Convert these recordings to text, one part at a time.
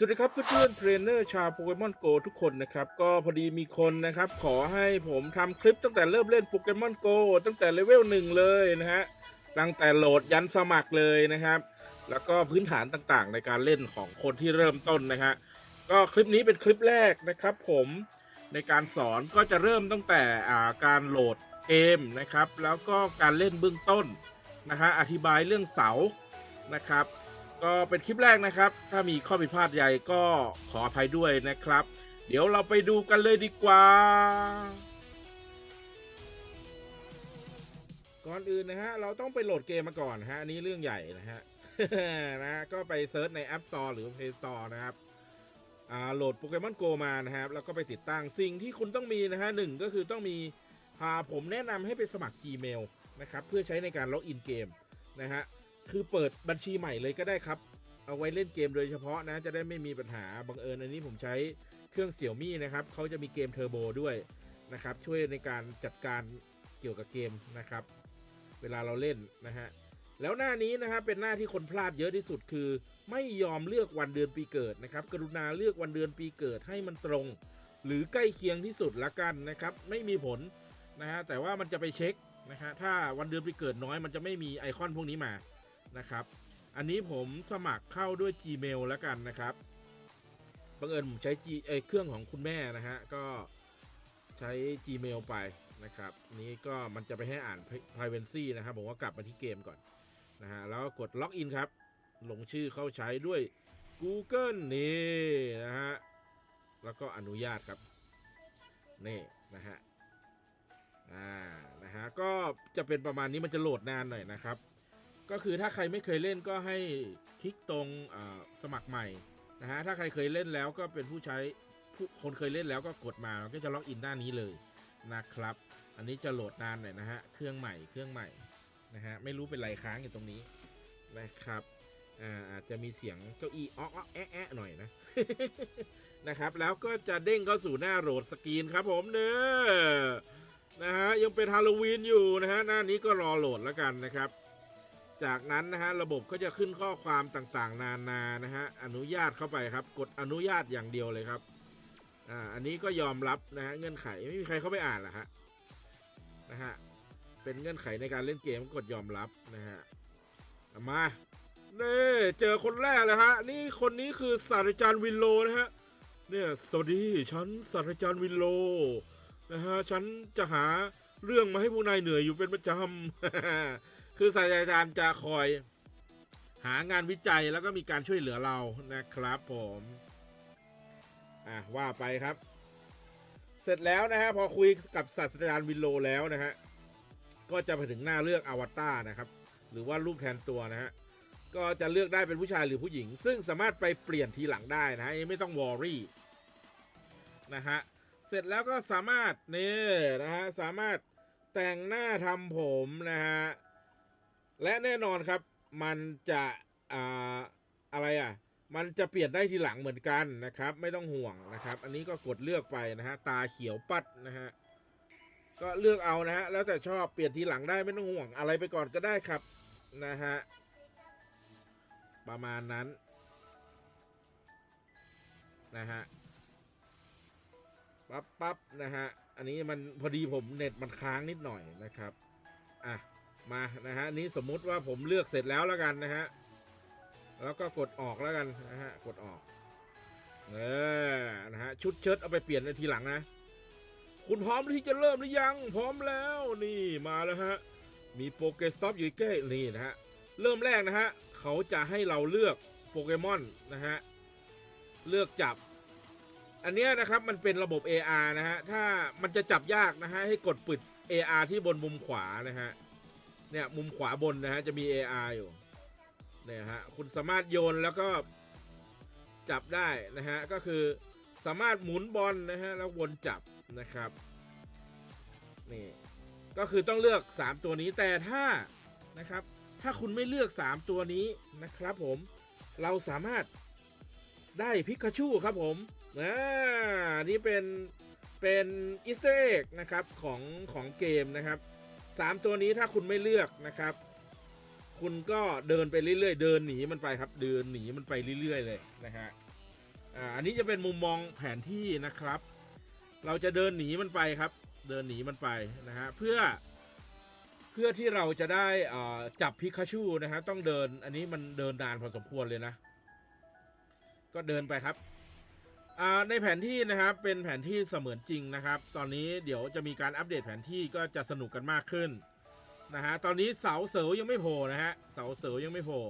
สวัสดีครับเพื่อนๆเทรนเนอร์ชาวโปเกมอนโกทุกคนนะครับ ก็พอดีมีคนนะครับ ขอให้ผมทำคลิปตั้งแต่เริ่มเล่นโปเกมอนโกตั้งแต่เลเวลหนึ่งเลยนะฮะตั้งแต่โหลดยันสมัครเลยนะครับ แล้วก็พื้นฐานต่างๆ ในการเล่นของคนที่เริ่มต้นนะฮะก็คลิปนี้เป็นคลิปแรกนะครับ ผมในการสอนก็จะเริ่มตั้งแต่อ่าการโหลดเกมนะครับ แล้วก็การเล่นเบื้องต้นนะฮะอธิบายเรื่องเสานะครับ ก็เป็นคลิปแรกนะครับ ถ้ามีข้อผิดพลาดใหญ่ก็ขออภัยด้วยนะครับ เดี๋ยวเราไปดูกันเลยดีกว่า ก่อนอื่นนะฮะ เราต้องไปโหลดเกมมาก่อนฮะ อันนี้เรื่องใหญ่นะฮะนะก็ไปเซิร์ชใน App Store หรือ Play Store นะครับอ่าโหลดโปเกมอนโกมานะครับ แล้วก็ไปติดตั้งสิ่งที่คุณต้องมีนะฮะหนึ่งก็คือต้องมีพาผมแนะนำให้ไปสมัคร Gmail นะครับ เพื่อใช้ในการล็อกอินเกมนะฮะ คือเปิดบัญชีใหม่เลยก็ได้ครับ เอาไว้เล่นเกมโดยเฉพาะนะ จะได้ไม่มีปัญหาบังเอิญอันนี้ผมใช้เครื่องเสี่ยวมี่นะครับเขาจะมีเกมเทอร์โบด้วยนะครับ ช่วยในการจัดการเกี่ยวกับเกมนะครับ เวลาเราเล่นนะฮะแล้วหน้านี้นะครับเป็นหน้าที่คนพลาดเยอะที่สุดคือ ไม่ยอมเลือกวันเดือนปีเกิดนะครับ กรุณาเลือกวันเดือนปีเกิดให้มันตรง หรือใกล้เคียงที่สุดละกันนะครับ ไม่มีผลนะฮะแต่ว่ามันจะไปเช็คนะฮะถ้าวันเดือนปีเกิดน้อยมันจะไม่มีไอคอนพวกนี้มา นะครับ อันนี้ผมสมัครเข้าด้วย Gmail แล้วกันนะครับบังเอิญผมใช้ G เอเครื่องของคุณแม่นะฮะก็ใช้ Gmail ไปนะครับ นี้ก็มันจะไปให้อ่าน privacy นะครับ ผมว่ากลับมาที่เกมก่อนนะฮะแล้วก็กดล็อกอินครับ ลงชื่อเข้าใช้ด้วย Google นี่นะฮะแล้วก็อนุญาตครับนี่นะฮะอ่านะฮะก็จะเป็นประมาณนี้มันจะโหลดนานหน่อยนะครับ ก็คือถ้าใครไม่เคยเล่นก็ให้คลิกตรงสมัครใหม่นะฮะถ้าใครเคยเล่นแล้วก็เป็นผู้ใช้ผู้คนเคยเล่นแล้วก็กดมามันก็จะล็อกอินหน้านี้เลยนะครับ อันนี้จะโหลดนานหน่อยนะฮะเครื่องใหม่เครื่องใหม่นะฮะไม่รู้เป็นไรค้างอยู่ตรงนี้นะครับอาอาจจะมีเสียงเก้าอี้อ๊อกอ๊อแอะแอะหน่อยนะนะครับ แล้วก็จะเด้งเข้าสู่หน้าโหลดสกรีนครับผมเนอะนะฮะยังเป็นฮาโลวีนอยู่นะฮะหน้านี้ก็รอโหลดแล้วกันนะครับ จากนั้นนะฮะระบบก็จะขึ้นข้อความต่างๆ นานานะฮะอนุญาตเข้าไปครับ กดอนุญาตอย่างเดียวเลยครับอ่าอันนี้ก็ยอมรับนะฮะเงื่อนไขไม่มีใครเข้าไปอ่านหรอฮะนะฮะเป็นเงื่อนไขในการเล่นเกมกดยอมรับนะฮะมาเน่เจอคนแรกเลยฮะนี่คนนี้คือศาสตราจารย์วินโลนะฮะเนี่ยสวัสดีฉันศาสตราจารย์วินโลนะฮะฉันจะหาเรื่องมาให้พวกนายเหนื่อยอยู่เป็นประจำ คือศาสตราจารย์จะคอยหางานวิจัยแล้วก็มีการช่วยเหลือเรานะครับผม อะ ว่าไปครับ เสร็จแล้วนะฮะ พอคุยกับศาสตราจารย์วินโลแล้วนะฮะ ก็จะไปถึงหน้าเลือกอวตารนะครับ หรือว่ารูปแทนตัวนะฮะ ก็จะเลือกได้เป็นผู้ชายหรือผู้หญิง ซึ่งสามารถไปเปลี่ยนทีหลังได้นะฮะไม่ต้องวอรี่นะฮะ เสร็จแล้วก็สามารถนี่นะฮะ สามารถแต่งหน้าทำผมนะฮะ และแน่นอนครับมันจะอ่าอะไรอะ มันจะเปลี่ยนได้ทีหลังเหมือนกันนะครับ ไม่ต้องห่วงนะครับ อันนี้ก็กดเลือกไปนะฮะตาเขียวปัดนะฮะก็เลือกเอานะฮะแล้วแต่ชอบเปลี่ยนทีหลังได้ไม่ต้องห่วงอะไรไปก่อนก็ได้ครับนะฮะประมาณนั้นนะฮะปั๊บปั๊บนะฮะอันนี้มันพอดีผมเน็ตมันค้างนิดหน่อยนะครับอะ มานะฮะนี้สมมุติว่าผมเลือกเสร็จแล้วแล้วกันนะฮะแล้วก็กดออกแล้วกันนะฮะกดออกเออนะฮะชุดเชิ้ตเอาไปเปลี่ยนในทีหลังนะ คุณพร้อมที่จะเริ่มหรือยัง พร้อมแล้วนี่มาแล้วฮะมีโปเกสต็อปอยู่ใกล้นี่นะฮะเริ่มแรกนะฮะเขาจะให้เราเลือกโปเกมอนนะฮะเลือกจับ อันนี้นะครับมันเป็นระบบ AR นะฮะถ้ามันจะจับยากนะฮะให้กดปิด AR ที่บนมุมขวานะฮะ เนี่ยมุมขวาบนนะฮะจะมี AR อยู่เนี่ยฮะคุณสามารถโยนแล้วก็จับได้นะฮะก็คือสามารถหมุนบอลนะฮะแล้ววนจับนะครับนี่ก็คือต้องเลือก 3 ตัวนี้แต่ถ้านะครับ ถ้าคุณไม่เลือก 3 ตัวนี้นะครับ ผมเราสามารถได้พิกาชูครับผมอ่านี่เป็นเป็นอิสเตอร์เอ็กนะครับของของเกมนะครับ สามตัวนี้ถ้าคุณไม่เลือกนะครับ คุณก็เดินไปเรื่อยๆ เดินหนีมันไปครับ เดินหนีมันไปเรื่อยๆ เลยนะฮะอันนี้จะเป็นมุมมองแผนที่นะครับ เราจะเดินหนีมันไปครับ เดินหนีมันไปนะฮะเพื่อเพื่อที่เราจะได้จับพิคาชูนะฮะต้องเดินอันนี้มันเดินนานพอสมควรเลยนะ ก็เดินไปครับ ในแผนที่นะครับเป็นแผนที่เสมือนจริงนะครับ ตอนนี้เดี๋ยวจะมีการอัปเดตแผนที่ก็จะสนุกกันมากขึ้นนะฮะตอนนี้เสาเสวยังไม่โผล่นะฮะเสาเสวยังไม่โผล่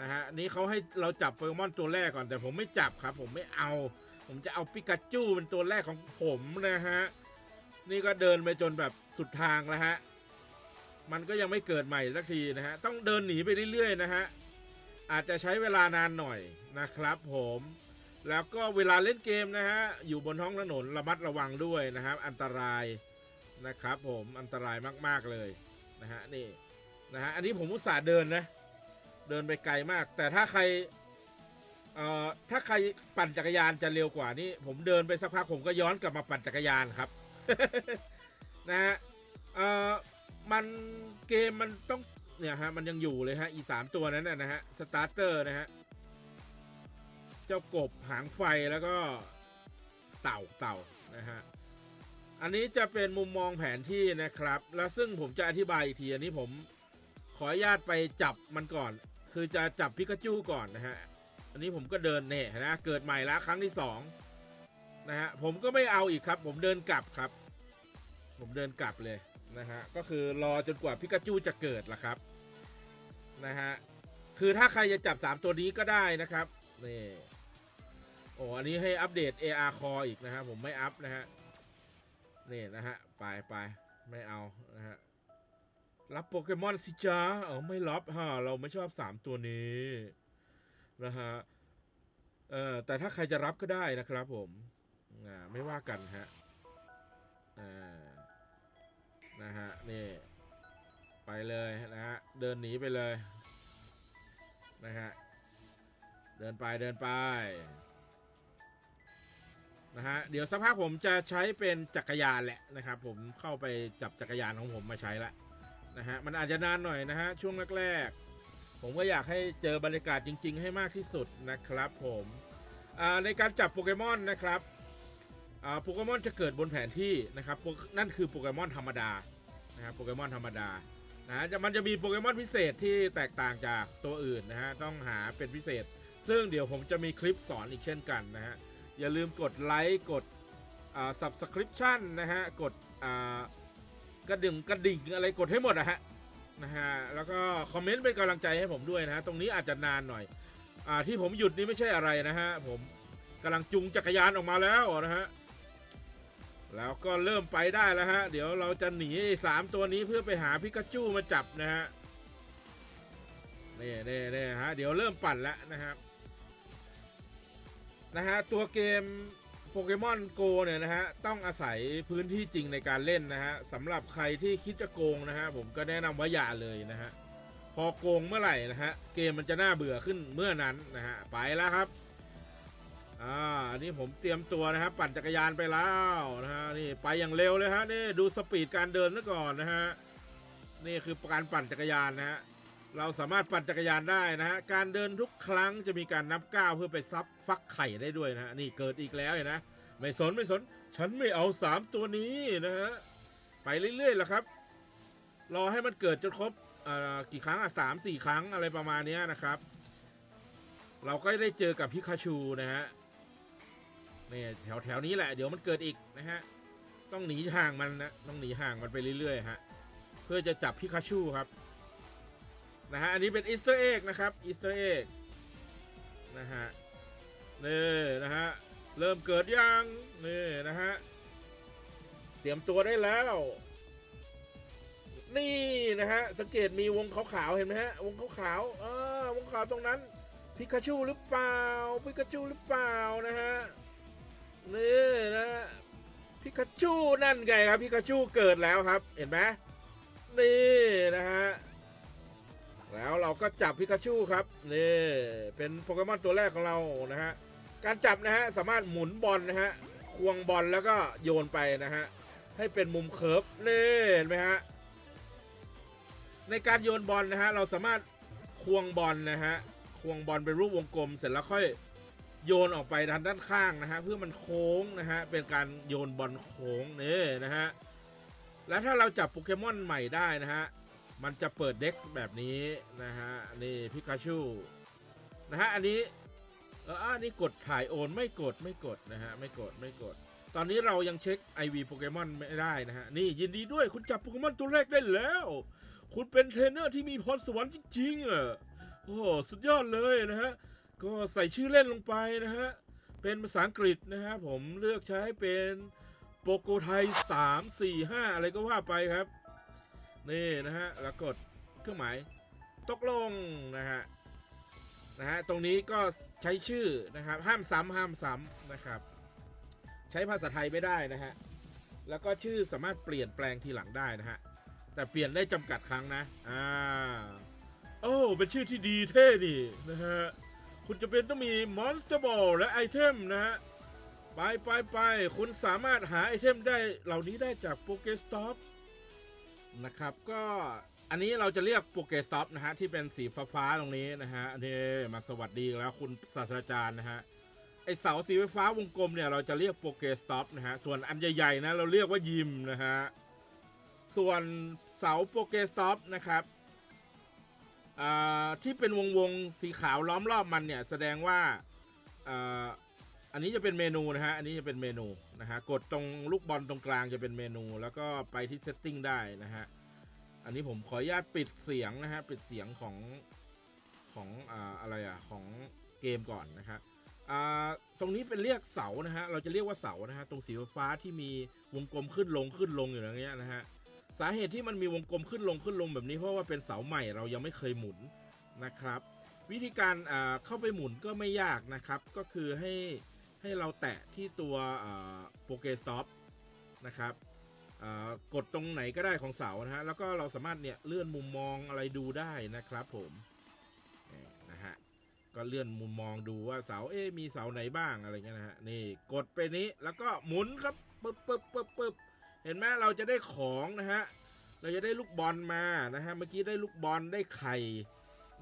นะฮะนี่เขาให้เราจับโปเกมอนตัวแรกก่อนแต่ผมไม่จับครับ ผมไม่เอา ผมจะเอาปิกาจูเป็นตัวแรกของผมนะฮะนี่ก็เดินไปจนแบบสุดทางแล้วฮะมันก็ยังไม่เกิดใหม่สักทีนะฮะต้องเดินหนีไปเรื่อยๆนะฮะอาจจะใช้เวลานานหน่อยนะครับผม แล้วก็เวลาเล่นเกมนะฮะ อยู่บนท้องถนนระมัดระวังด้วยนะครับ อันตรายนะครับผมอันตรายมาก ๆ เลยนะฮะนี่นะฮะอันนี้ผมอุตส่าห์เดินนะ เดินไปไกลมาก แต่ถ้าใครเอ่อถ้าใครปั่นจักรยานจะเร็วกว่านี้ ผมเดินไปสักพักผมก็ย้อนกลับมาปั่นจักรยานครับนะฮะเอ่อมันเกมมันต้องเนี่ยฮะมันยังอยู่เลยฮะอีสามตัวนั้นนะฮะสตาร์เตอร์นะฮะ จ้ากบหางไฟแล้วก็เต่าเต่านะฮะอันนี้จะเป็นมุมมองแผนที่นะครับ แล้วซึ่งผมจะอธิบายอีกทีอันนี้ผมขออนุญาตไปจับมันก่อน คือจะจับพิกาจูก่อนนะฮะอันนี้ผมก็เดินเนี่ยนะเกิดใหม่ละครั้งที่สองนะฮะผมก็ไม่เอาอีกครับ ผมเดินกลับครับ ผมเดินกลับเลยนะฮะก็คือรอจนกว่าพิกาจูจะเกิดละครับนะฮะคือถ้าใครจะจับ 3 ตัวนี้ก็ได้นะครับนี่ อ้อันนี้ให้อัปเดต AR Core อีกนะฮะผมไม่อัพนะฮะนี่นะฮะไปไปไม่เอานะฮะรับโปเกมอนสิจ้าเออไม่รับฮะเราไม่ชอบ 3 ตัวนี้นะฮะเออแต่ถ้าใครจะรับก็ได้นะครับผมอ่าไม่ว่ากันฮะอ่านะฮะนี่ไปเลยนะฮะเดินหนีไปเลยนะฮะเดินไปเดินไป นะฮะเดี๋ยวสักพักผมจะใช้เป็นจักรยานแหละนะครับ ผมเข้าไปจับจักรยานของผมมาใช้ละนะฮะมันอาจจะนานหน่อยนะฮะช่วงแรกๆ ผมก็อยากให้เจอบรรยากาศจริง ๆ ให้มากที่สุดนะครับผมในการจับโปเกมอนนะครับโปเกมอนจะเกิดบนแผนที่นะครับนั่นคือโปเกมอนธรรมดานะครับโปเกมอนธรรมดานะจะมันจะมีโปเกมอนพิเศษที่แตกต่างจากตัวอื่นนะฮะต้องหาเป็นพิเศษ ซึ่งเดี๋ยวผมจะมีคลิปสอนอีกเช่นกันนะฮะ อย่าลืมกดไลค์กดอ่า subscription นะฮะ กดอ่ากระดิ่งกระดิ่งอะไรกดให้หมดนะฮะนะฮะแล้วก็คอมเมนต์เป็นกำลังใจให้ผมด้วยนะฮะตรงนี้อาจจะนานหน่อยอ่าที่ผมหยุดนี่ไม่ใช่อะไรนะฮะผมกำลังจูงจักรยานออกมาแล้วนะฮะแล้วก็เริ่มไปได้แล้วฮะ เดี๋ยวเราจะหนีสามตัวนี้เพื่อไปหาพิกาจูมาจับนะฮะนี่นี่นี่ฮะ เดี๋ยวเริ่มปั่นแล้วนะครับ นะฮะตัวเกมโปเกมอนโกเนี่ยนะฮะต้องอาศัยพื้นที่จริงในการเล่นนะฮะสำหรับใครที่คิดจะโกงนะฮะผมก็แนะนำว่าอย่าเลยนะฮะพอโกงเมื่อไหร่นะฮะเกมมันจะน่าเบื่อขึ้นเมื่อนั้นนะฮะไปแล้วครับอ่าอันนี้ผมเตรียมตัวนะครับปั่นจักรยานไปแล้วนะฮะนี่ไปอย่างเร็วเลยฮะนี่ดูสปีดการเดินซะก่อนนะฮะนี่คือการปั่นจักรยานนะฮะ เราสามารถปั่นจักรยานได้นะฮะ การเดินทุกครั้งจะมีการนับก้าวเพื่อไปซับฟักไข่ได้ด้วยนะฮะ นี่เกิดอีกแล้วเห็นนะ ไม่สนไม่สน ฉันไม่เอาสามตัวนี้นะฮะ ไปเรื่อยๆแหละครับ รอให้มันเกิดจนครบอ่อกี่ครั้งอะสามสี่ครั้งอะไรประมาณเนี้ยนะครับ เราก็ได้เจอกับพิคาชูนะฮะนี่แถวแถวนี้แหละเดี๋ยวมันเกิดอีกนะฮะ ต้องหนีห่างมันนะต้องหนีห่างมันไปเรื่อยๆฮะ เพื่อจะจับพิคาชูครับ นะฮะ อันนี้เป็นอีสเตอร์เอ็กนะครับ อีสเตอร์เอ็กนะฮะนี่นะฮะ เริ่มเกิดยังนี่นะฮะ เตรียมตัวได้แล้ว นี่นะฮะ สังเกตมีวงขาวๆ เห็นไหมฮะ วงขาวๆเออวงขาวตรงนั้น พิกาชูหรือเปล่า พิกาชูหรือเปล่านะฮะ นี่นะพิกาชูนั่นไงครับ พิกาชูเกิดแล้วครับ เห็นไหมนี่นะฮะ แล้วเราก็จับพิกาชูครับนี่เป็นโปเกมอนตัวแรกของเรานะฮะการจับนะฮะสามารถหมุนบอลนะฮะควงบอลแล้วก็โยนไปนะฮะให้เป็นมุมเคิร์ฟนี่เห็นไหมฮะในการโยนบอลนะฮะเราสามารถควงบอลนะฮะควงบอลเป็นรูปวงกลม เสร็จแล้วค่อยโยนออกไปทางด้านข้างนะฮะเพื่อมันโค้งนะฮะเป็นการโยนบอลโค้งนี่นะฮะแล้วถ้าเราจับโปเกมอนใหม่ได้นะฮะ มันจะเปิดเด็กแบบนี้นะฮะนี่พิกาชูนะฮะอันนี้เอออันนี้กดถ่ายโอนไม่กดไม่กดนะฮะไม่กดไม่กด ตอนนี้เรายังเช็ค IV โปเกมอนไม่ได้นะฮะนี่ยินดีด้วยคุณจับโปเกมอนตัวแรกได้แล้ว คุณเป็นเทรนเนอร์ที่มีพรสวรรค์จริงๆอะโอ้โหสุดยอดเลยนะฮะก็ใส่ชื่อเล่นลงไปนะฮะเป็นภาษาอังกฤษนะฮะผมเลือกใช้เป็นโปโกไทย3 4 5 อะไรก็ว่าไปครับ นี่นะฮะแล้วกดเครื่องหมายตกลงนะฮะนะฮะตรงนี้ก็ใช้ชื่อนะครับห้ามซ้ำห้ามซ้ำนะครับ ใช้ภาษาไทยไม่ได้นะฮะแล้วก็ชื่อสามารถเปลี่ยนแปลงทีหลังได้นะฮะแต่เปลี่ยนได้จำกัดครั้งนะอ่าโอ้เป็นชื่อที่ดีเท่ดีนะฮะคุณจะเป็นต้องมีมอนสเตอร์บอลและไอเทมนะฮะไปไปไปคุณสามารถหาไอเทมได้เหล่านี้ได้จากโปเกสต็อป นะครับก็อันนี้เราจะเรียกโปเกสต็อปนะฮะที่เป็นสีฟ้าๆตรงนี้นะฮะอันนี้มาสวัสดีแล้วคุณศาสตราจารย์นะฮะไอเสาสีฟ้าวงกลมเนี่ยเราจะเรียกโปเกสต็อปนะฮะส่วนอันใหญ่ๆนะเราเรียกว่ายิมนะฮะส่วนเสาโปเกสต็อปนะครับที่เป็นวงวงๆสีขาวล้อมรอบมันเนี่ยแสดงว่า อันนี้จะเป็นเมนูนะฮะ อันนี้จะเป็นเมนูนะฮะ กดตรงลูกบอลตรงกลางจะเป็นเมนู แล้วก็ไปที่เซตติ้งได้นะฮะ อันนี้ผมขออนุญาตปิดเสียงนะฮะ ปิดเสียงของของอ่าอะไรอะของเกมก่อนนะครับอ่าตรงนี้เป็นเรียกเสานะฮะ เราจะเรียกว่าเสานะฮะ ตรงสีฟ้าที่มีวงกลมขึ้นลงขึ้นลงอยู่อย่างเงี้ยนะฮะ สาเหตุที่มันมีวงกลมขึ้นลงขึ้นลงแบบนี้เพราะว่าเป็นเสาใหม่เรายังไม่เคยหมุนนะครับ วิธีการอ่าเข้าไปหมุนก็ไม่ยากนะครับ ก็คือให้ ให้เราแตะที่ตัวโปเกสต็อปนะครับกดตรงไหนก็ได้ของเสานะฮะแล้วก็เราสามารถเนี่ยเลื่อนมุมมองอะไรดูได้นะครับผมนะฮะก็เลื่อนมุมมองดูว่าเสาเอ๊มีเสาไหนบ้างอะไรเงี้ยนะฮะนี่กดไปนี้แล้วก็หมุนครับปึ๊บปึ๊บปึ๊บปึ๊บเห็นไหมเราจะได้ของนะฮะเราจะได้ลูกบอลมานะฮะเมื่อกี้ได้ลูกบอลได้ไข่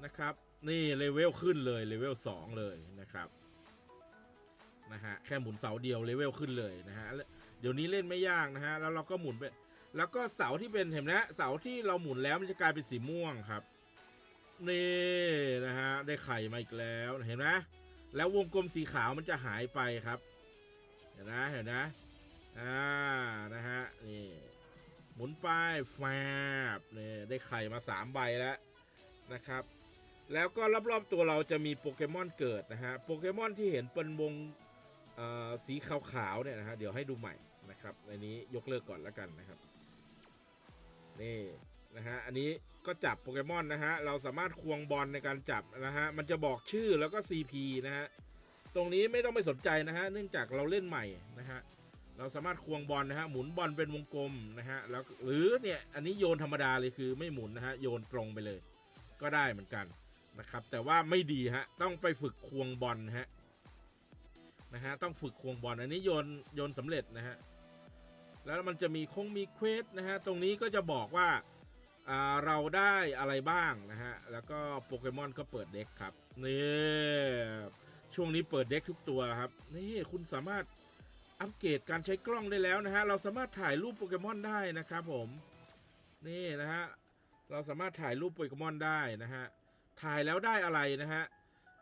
นะครับ นี่เลเวลขึ้นเลยเลเวล2เลยนะครับ นะฮะแค่หมุนเสาเดียวเลเวลขึ้นเลยนะฮะเดี๋ยวนี้เล่นไม่ยากนะฮะแล้วเราก็หมุนไปแล้วก็เสาที่เป็นเห็นไหมฮะเสาที่เราหมุนแล้วมันจะกลายเป็นสีม่วงครับนี่นะฮะได้ไข่มาอีกแล้วเห็นไหมแล้ววงกลมสีขาวมันจะหายไปครับ เห็นนะเห็นนะอ่านะฮะนี่หมุนไปแฟบนี่ได้ไข่มาสามใบแล้วนะครับแล้วก็รอบๆตัวเราจะมีโปเกมอนเกิดนะฮะโปเกมอนที่เห็นเป็นวง สีขาวๆเนี่ยนะฮะเดี๋ยวให้ดูใหม่นะครับในนี้ยกเลิกก่อนแล้วกันนะครับนี่นะฮะอันนี้ก็จับโปเกมอนนะฮะเราสามารถควงบอลในการจับนะฮะมันจะบอกชื่อแล้วก็ CP นะฮะตรงนี้ไม่ต้องไปสนใจนะฮะเนื่องจากเราเล่นใหม่นะฮะเราสามารถควงบอลนะฮะหมุนบอลเป็นวงกลมนะฮะแล้วหรือเนี่ยอันนี้โยนธรรมดาเลยคือไม่หมุนนะฮะโยนตรงไปเลย ก็ได้เหมือนกันนะครับแต่ว่าไม่ดีฮะต้องไปฝึกควงบอลฮะ นะฮะต้องฝึกควงบอลอันนี้โยนโยนสำเร็จนะฮะแล้วมันจะมีคงมีเควสนะฮะตรงนี้ก็จะบอกว่าเราได้อะไรบ้างนะฮะแล้วก็โปเกมอนก็เปิดเด็กครับนี่ช่วงนี้เปิดเด็กทุกตัวครับนี่คุณสามารถอัปเกรดการใช้กล้องได้แล้วนะฮะเราสามารถถ่ายรูปโปเกมอนได้นะครับผมนี่นะฮะเราสามารถถ่ายรูปโปเกมอนได้นะฮะถ่ายแล้วได้อะไรนะฮะ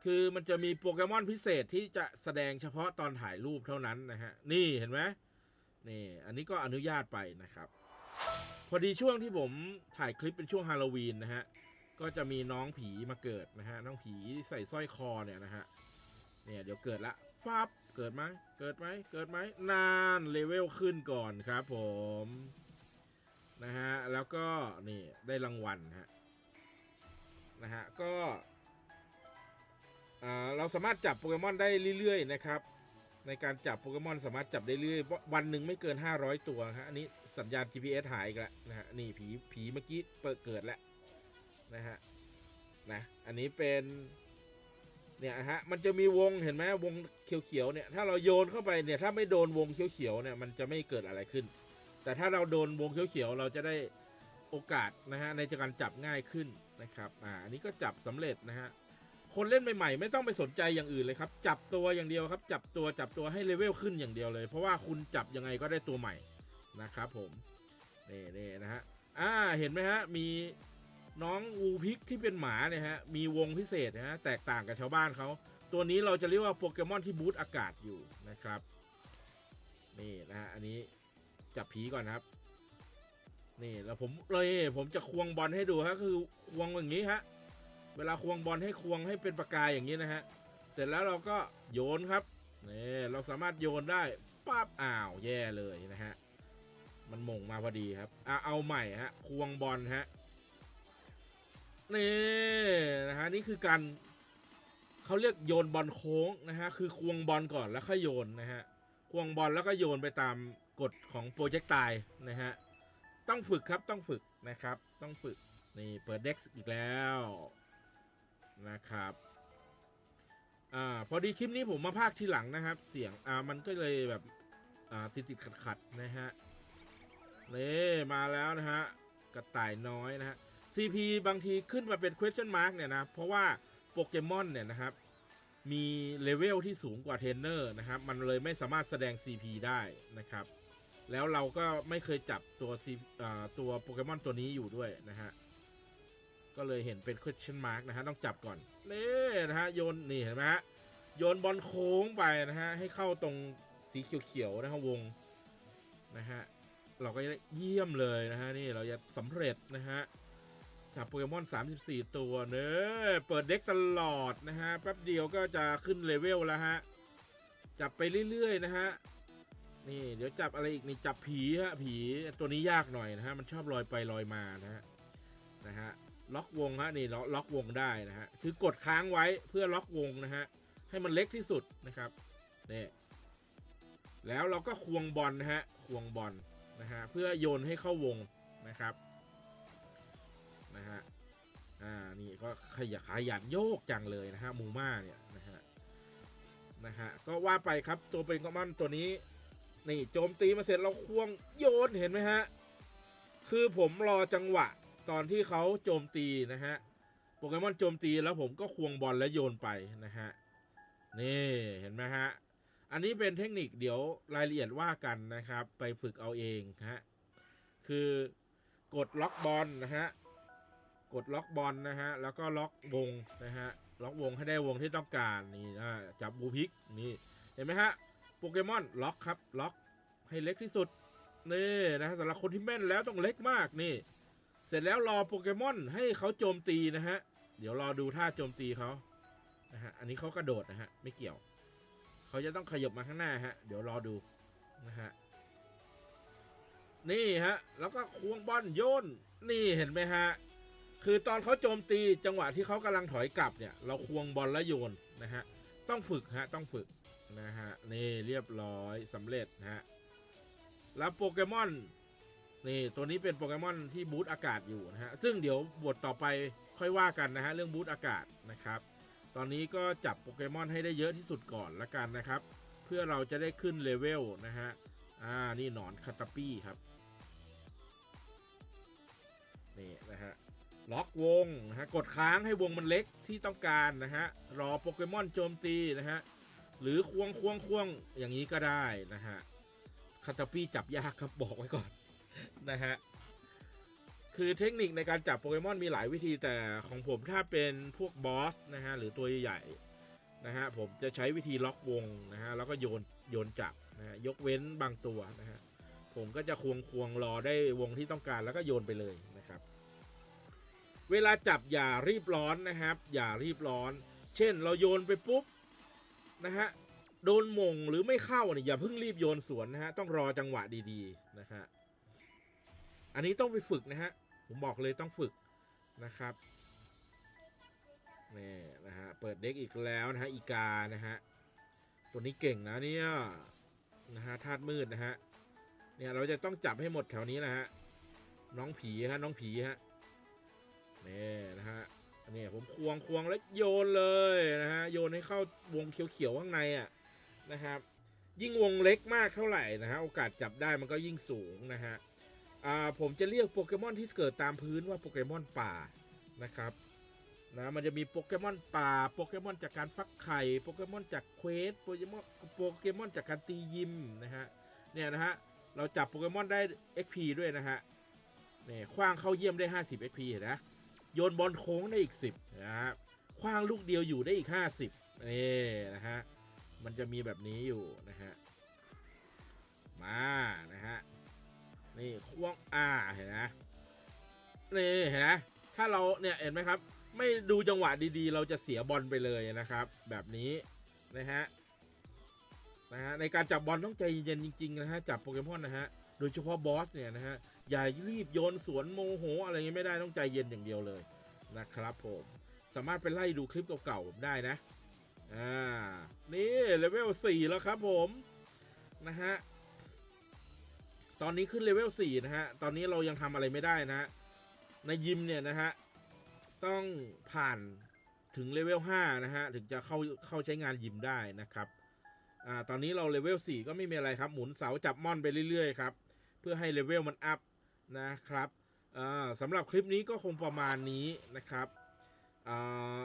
คือมันจะมีโปเกมอนพิเศษที่จะแสดงเฉพาะตอนถ่ายรูปเท่านั้นนะฮะ นี่เห็นไหมนี่ อันนี้ก็อนุญาตไปนะครับ พอดีช่วงที่ผมถ่ายคลิปเป็นช่วงฮาโลวีนนะฮะ ก็จะมีน้องผีมาเกิดนะฮะ น้องผีใส่สร้อยคอเนี่ยนะฮะ เนี่ยเดี๋ยวเกิดละฟับเกิดไหมเกิดไหมเกิดไหมนานเลเวลขึ้นก่อนครับผมนะฮะ แล้วก็นี่ได้รางวัลฮะนะฮะก็ เราสามารถจับโปเกมอนได้เรื่อยๆนะครับ ในการจับโปเกมอนสามารถจับได้เรื่อยวันหนึ่งไม่เกิน 500 ตัวฮะอันนี้สัญญาณ GPS หายอีกแล้วนะฮะนี่ผีผีเมื่อกี้เปิดเกิดแล้วนะฮะนะอันนี้เป็นเนี่ยฮะมันจะมีวงเห็นไหมวงเขียวๆเนี่ยถ้าเราโยนเข้าไปเนี่ยถ้าไม่โดนวงเขียวๆเนี่ยมันจะไม่เกิดอะไรขึ้น แต่ถ้าเราโดนวงเขียวๆเราจะได้โอกาสนะฮะในการจับง่ายขึ้นนะครับอ่าอันนี้ก็จับสำเร็จนะฮะ คนเล่นใหม่ๆไม่ต้องไปสนใจอย่างอื่นเลยครับ จับตัวอย่างเดียวครับ จับตัวจับตัวให้เลเวลขึ้นอย่างเดียวเลย เพราะว่าคุณจับยังไงก็ได้ตัวใหม่นะครับผมนี่นี่นะฮะอ่าเห็นไหมฮะมีน้องอูพิกที่เป็นหมาเนี่ยฮะมีวงพิเศษนะฮะแตกต่างกับชาวบ้านเขาตัวนี้เราจะเรียกว่าโปเกมอนที่บูตอากาศอยู่นะครับนี่นะฮะอันนี้จับผีก่อนนะครับ นี่แล้วผมเลยผมจะควงบอลให้ดูฮะคือควงอย่างนี้ฮะ เวลาควงบอลให้ควงให้เป็นประกายอย่างนี้นะฮะ เสร็จแล้วเราก็โยนครับนี่เราสามารถโยนได้ปั๊บอ้าวแย่เลยนะฮะ มันมงมาพอดีครับอะเอาใหม่ฮะ ควงบอลฮะนี่นะฮะนี่คือการเขาเรียกโยนบอลโค้งนะฮะคือควงบอลก่อนแล้วค่อยโยนนะฮะควงบอลแล้วก็โยนไปตามกฎของโปรเจกต์ตายนะฮะต้องฝึกครับต้องฝึกนะครับ ต้องฝึกนี่เปิดเด็กอีกแล้ว นะครับอ่าพอดีคลิปนี้ผมมาพากย์ทีหลังนะครับ เสียงอ่ามันก็เลยแบบอ่าติดติดขัดขัดนะฮะนี่มาแล้วนะฮะกระต่ายน้อยนะฮะ CP บางทีขึ้นมาเป็น question mark เนี่ยนะเพราะว่าโปเกมอนเนี่ยนะครับ มีเลเวลที่สูงกว่าเทรนเนอร์นะครับ มันเลยไม่สามารถแสดง CP ได้นะครับ แล้วเราก็ไม่เคยจับตัว C อ่าตัวโปเกมอนตัวนี้อยู่ด้วยนะฮะ ก็เลยเห็นเป็น question mark นะฮะต้องจับก่อนนี่นะฮะโยนนี่เห็นไหมฮะโยนบอลโค้งไปนะฮะให้เข้าตรงสีเขียวๆนะครับวงนะฮะเราก็จะได้เยี่ยมเลยนะฮะนี่เราจะสำเร็จนะฮะจับโปเกมอน 34 ตัวเนอะเปิดเด็กตลอดนะฮะแป๊บเดียวก็จะขึ้นเลเวลแล้วฮะจับไปเรื่อยๆนะฮะนี่เดี๋ยวจับอะไรอีกนี่จับผีฮะผีตัวนี้ยากหน่อยนะฮะมันชอบลอยไปลอยมานะฮะนะฮะ ล็อกวงฮะนี่ล็อกล็อกวงได้นะฮะคือกดค้างไว้เพื่อล็อกวงนะฮะให้มันเล็กที่สุดนะครับนี่แล้วเราก็ควงบอลนะฮะควงบอลนะฮะเพื่อโยนให้เข้าวงนะครับนะฮะอ่านี่ก็ขยันขยันโยกจังเลยนะฮะมูม่าเนี่ยนะฮะนะฮะก็ว่าไปครับตัวเป็นกอมันตัวนี้ นี่โจมตีมาเสร็จเราควงโยนเห็นไหมฮะคือผมรอจังหวะ ตอนที่เขาโจมตีนะฮะโปเกมอนโจมตีแล้วผมก็ควงบอลแล้วโยนไปนะฮะนี่เห็นไหมฮะอันนี้เป็นเทคนิคเดี๋ยวรายละเอียดว่ากันนะครับ ไปฝึกเอาเองฮะคือกดล็อกบอลนะฮะกดล็อกบอลนะฮะแล้วก็ล็อกวงนะฮะล็อกวงให้ได้วงที่ต้องการนี่นะจับบูพิกนี่เห็นไหมฮะโปเกมอนล็อกครับล็อกให้เล็กที่สุดนี่นะฮะสำหรับคนที่แม่นแล้วต้องเล็กมากนี่ เสร็จแล้วรอโปเกมอนให้เขาโจมตีนะฮะ เดี๋ยวรอดูท่าโจมตีเขานะฮะ อันนี้เขากระโดดนะฮะ ไม่เกี่ยว เขาจะต้องขยบมาข้างหน้าฮะ เดี๋ยวรอดูนะฮะ นี่ฮะ แล้วก็ควงบอลโยน นี่เห็นไหมฮะ คือตอนเขาโจมตีจังหวะที่เขากำลังถอยกลับเนี่ย เราควงบอลแล้วโยนนะฮะ ต้องฝึกฮะ ต้องฝึกนะฮะ นี่เรียบร้อยสำเร็จนะฮะ แล้วโปเกมอน นี่ตัวนี้เป็นโปเกมอนที่บูตอากาศอยู่นะฮะ ซึ่งเดี๋ยวบทต่อไปค่อยว่ากันนะฮะเรื่องบูตอากาศนะครับ ตอนนี้ก็จับโปเกมอนให้ได้เยอะที่สุดก่อนละกันนะครับ เพื่อเราจะได้ขึ้นเลเวลนะฮะ อ่า นี่หนอนคาตาปี้ครับ นี่นะฮะ ล็อกวงนะฮะ กดค้างให้วงมันเล็กที่ต้องการนะฮะ รอโปเกมอนโจมตีนะฮะ หรือควงควงควงอย่างนี้ก็ได้นะฮะ คาตาปี้จับยากครับบอกไว้ก่อน นะฮะ คือเทคนิคในการจับโปเกมอนมีหลายวิธีแต่ของผมถ้าเป็นพวกบอสนะฮะหรือตัวใหญ่นะฮะผมจะใช้วิธีล็อกวงนะฮะแล้วก็โยนโยนจับนะฮะยกเว้นบางตัวนะฮะผมก็จะควงควงรอได้วงที่ต้องการแล้วก็โยนไปเลยนะครับ เวลาจับอย่ารีบร้อนนะครับ อย่ารีบร้อน เช่นเราโยนไปปุ๊บนะฮะโดนมงหรือไม่เข้าเนี่ยอย่าเพิ่งรีบโยนสวนนะฮะต้องรอจังหวะดีๆนะฮะ อันนี้ต้องไปฝึกนะฮะ ผมบอกเลยต้องฝึกนะครับนี่นะฮะ เปิดเด็กอีกแล้วนะฮะ อีกานะฮะ ตัวนี้เก่งนะเนี่ยนะฮะธาตุมืดนะฮะ เนี่ยเราจะต้องจับให้หมดแถวนี้นะฮะ น้องผีฮะ น้องผีฮะนี่นะฮะเนี่ยผมควงควงแล้วโยนเลยนะฮะ โยนให้เข้าวงเขียวๆข้างในอะนะครับ ยิ่งวงเล็กมากเท่าไหร่นะฮะ โอกาสจับได้มันก็ยิ่งสูงนะฮะ อ่าผมจะเรียกโปเกมอนที่เกิดตามพื้นว่าโปเกมอนป่านะครับนะมันจะมีโปเกมอนป่าโปเกมอนจากการฟักไข่โปเกมอนจากเควสโปเกมอนโปเกมอนจากการตียิมนะฮะเนี่ยนะฮะเราจับโปเกมอนได้ XP ด้วยนะฮะเนี่ยคว้างเข้าเยี่ยมได้ 50 XP เห็นนะโยนบอลโค้งได้อีก 10นะฮะคว้างลูกเดียวอยู่ได้อีก 50นี่นะฮะมันจะมีแบบนี้อยู่นะฮะมานะฮะ นี่ควงอ่าเห็นนะนี่เห็นนะถ้าเราเนี่ยเห็นไหมครับ ไม่ดูจังหวะดีๆ เราจะเสียบอลไปเลยนะครับ แบบนี้นะฮะนะฮะในการจับบอลต้องใจเย็นจริงๆนะฮะจับโปเกมอนนะฮะโดยเฉพาะบอสเนี่ยนะฮะอย่ารีบโยนสวนโมโหอะไรเงี้ยไม่ได้ต้องใจเย็นอย่างเดียวเลยนะครับผมสามารถไปไล่ดูคลิปเก่าๆผมได้นะอ่านี่เลเวล4แล้วครับผมนะฮะ ตอนนี้ขึ้นเลเวล4นะฮะ ตอนนี้เรายังทำอะไรไม่ได้นะฮะในยิมเนี่ยนะฮะ ต้องผ่านถึงเลเวล5นะฮะ ถึงจะเข้าเข้าใช้งานยิมได้นะครับ อ่า ตอนนี้เราเลเวล4ก็ไม่มีอะไรครับ หมุนเสาจับม่อนไปเรื่อยๆครับ เพื่อให้เลเวลมันอัพนะครับ อ่าสำหรับคลิปนี้ก็คงประมาณนี้นะครับ อ่า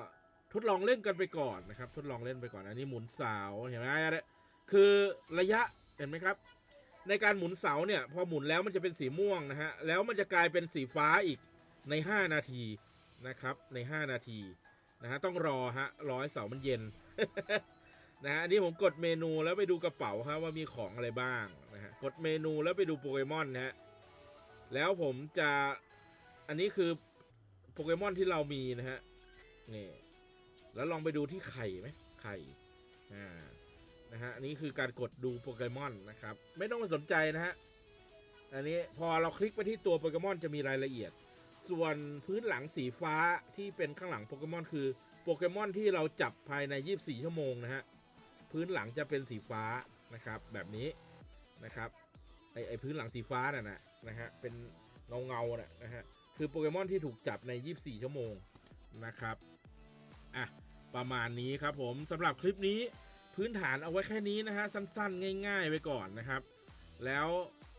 ทดลองเล่นกันไปก่อนนะครับ ทดลองเล่นไปก่อน อันนี้หมุนเสา เห็นไหมคือระยะ เห็นไหมครับ ในการหมุนเสาเนี่ยพอหมุนแล้วมันจะเป็นสีม่วงนะฮะแล้วมันจะกลายเป็นสีฟ้าอีกใน 5 นาทีนะครับใน 5 นาทีนะฮะต้องรอฮะรอให้เสามันเย็นนะฮะอันนี้ผมกดเมนูแล้วไปดูกระเป๋าครับว่ามีของอะไรบ้างนะฮะกดเมนูแล้วไปดูโปเกมอนนะฮะแล้วผมจะอันนี้คือโปเกมอนที่เรามีนะฮะนี่แล้วลองไปดูที่ไข่ไหมไข่อ่า นะฮะอันนี้คือการกดดูโปเกมอนนะครับ ไม่ต้องไปสนใจนะฮะอันนี้พอเราคลิกไปที่ตัวโปเกมอนจะมีรายละเอียด ส่วนพื้นหลังสีฟ้าที่เป็นข้างหลังโปเกมอนคือโปเกมอนที่เราจับภายใน 24 ชั่วโมงนะฮะพื้นหลังจะเป็นสีฟ้านะครับ แบบนี้นะครับไอไอพื้นหลังสีฟ้าน่ะนะนะฮะเป็นเงาเงาๆน่ะนะฮะคือโปเกมอนที่ถูกจับใน 24 ชั่วโมงนะครับอะประมาณนี้ครับผมสำหรับคลิปนี้ พื้นฐานเอาไว้แค่นี้นะฮะสั้นๆ ง่าย ๆ ไปก่อนนะครับ แล้ว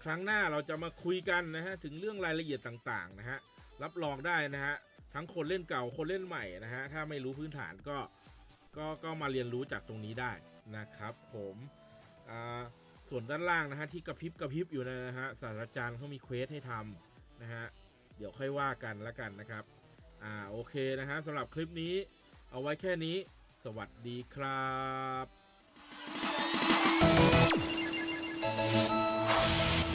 ครั้งหน้าเราจะมาคุยกันนะฮะถึงเรื่องรายละเอียดต่างๆนะฮะรับรองได้นะฮะทั้งคนเล่นเก่าคนเล่นใหม่นะฮะถ้าไม่รู้พื้นฐานก็ก็ก็มาเรียนรู้จากตรงนี้ได้นะครับ ผมอ่าส่วนด้านล่างนะฮะที่กระพริบกระพริบอยู่นะฮะศาสตราจารย์เขามีเควสให้ทำนะฮะเดี๋ยวค่อยว่ากันล้วกันนะครับอ่าโอเคนะฮะสำหรับคลิปนี้เอาไว้แค่นี้ สวัสดีครับ あっ。